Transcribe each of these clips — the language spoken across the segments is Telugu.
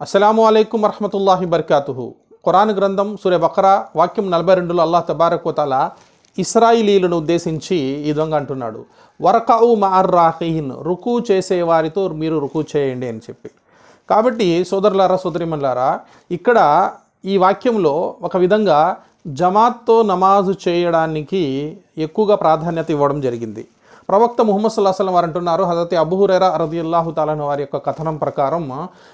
అస్సలాము అలైకుం వరహమతుల్లాహి బర్కాతుహు. ఖురాన్ గ్రంథం సూర్య బక్రా వాక్యం నలభై రెండులో అల్లాహ్ తబారకోతాల ఇస్రాయిలీలను ఉద్దేశించి ఈ విధంగా అంటున్నాడు. వరకావు మార్ రాహీన్ రుకు చేసే వారితో మీరు రుకు చేయండి అని చెప్పి. కాబట్టి సోదరులారా సోదరిమల్లారా ఇక్కడ ఈ వాక్యంలో ఒక విధంగా జమాత్తో నమాజు చేయడానికి ఎక్కువగా ప్రాధాన్యత ఇవ్వడం జరిగింది. ప్రవక్త ముహమ్మద్ సుల్లాహం వారు అంటున్నారు హజరత్ అబుహురేరా రదియుల్లాహు తాలను వారి యొక్క కథనం ప్రకారం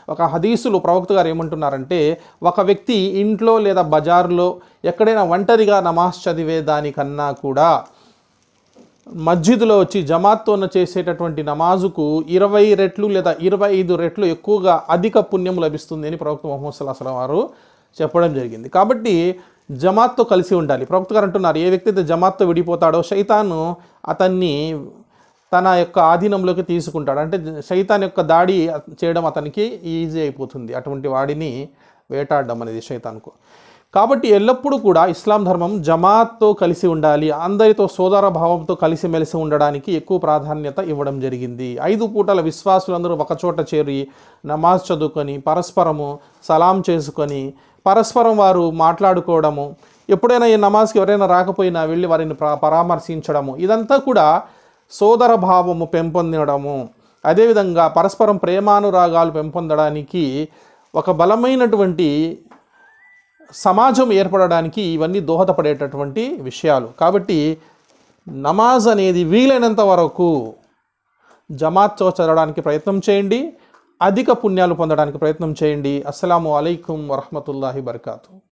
ఒక హదీసులు ప్రవక్త గారు ఏమంటున్నారంటే ఒక వ్యక్తి ఇంట్లో లేదా బజార్లో ఎక్కడైనా ఒంటరిగా నమాజ్ చదివే దానికన్నా కూడా మస్జిద్లో వచ్చి జమాత్తోన చేసేటటువంటి నమాజుకు ఇరవై రెట్లు లేదా ఇరవై ఐదు రెట్లు ఎక్కువగా అధిక పుణ్యం లభిస్తుంది అని ప్రవక్త ముహమ్మద్ సుల్లాహం వారు చెప్పడం జరిగింది. కాబట్టి జమాత్తో కలిసి ఉండాలి. ప్రభుత్వ గారు అంటున్నారు ఏ వ్యక్తి అయితే జమాత్తో విడిపోతాడో శైతాను అతన్ని తన యొక్క ఆధీనంలోకి తీసుకుంటాడు. అంటే శైతాన్ యొక్క దాడి చేయడం అతనికి ఈజీ అయిపోతుంది. అటువంటి వాడిని వేటాడడం అనేది శైతాన్కు. కాబట్టి ఎల్లప్పుడూ కూడా ఇస్లాం ధర్మం జమాత్తో కలిసి ఉండాలి. అందరితో సోదర భావంతో కలిసిమెలిసి ఉండడానికి ఎక్కువ ప్రాధాన్యత ఇవ్వడం జరిగింది. ఐదు పూటల విశ్వాసులందరూ ఒకచోట చేరి నమాజ్ చదువుకొని పరస్పరము సలాం చేసుకొని పరస్పరం వారు మాట్లాడుకోవడము ఎప్పుడైనా ఈ నమాజ్కి ఎవరైనా రాకపోయినా వెళ్ళి వారిని పరామర్శించడము ఇదంతా కూడా సోదర భావము పెంపొందడము అదేవిధంగా పరస్పరం ప్రేమానురాగాలు పెంపొందడానికి ఒక బలమైనటువంటి సమాజం ఏర్పడడానికి ఇవన్నీ దోహదపడేటటువంటి విషయాలు. కాబట్టి నమాజ్ అనేది వీలైనంత వరకు జమాత్తో చదవడానికి ప్రయత్నం చేయండి. అధిక పుణ్యాలు పొందడానికి ప్రయత్నం చేయండి. అస్సలాము అలైకుం వరహమతుల్లాహి బర్కాతు.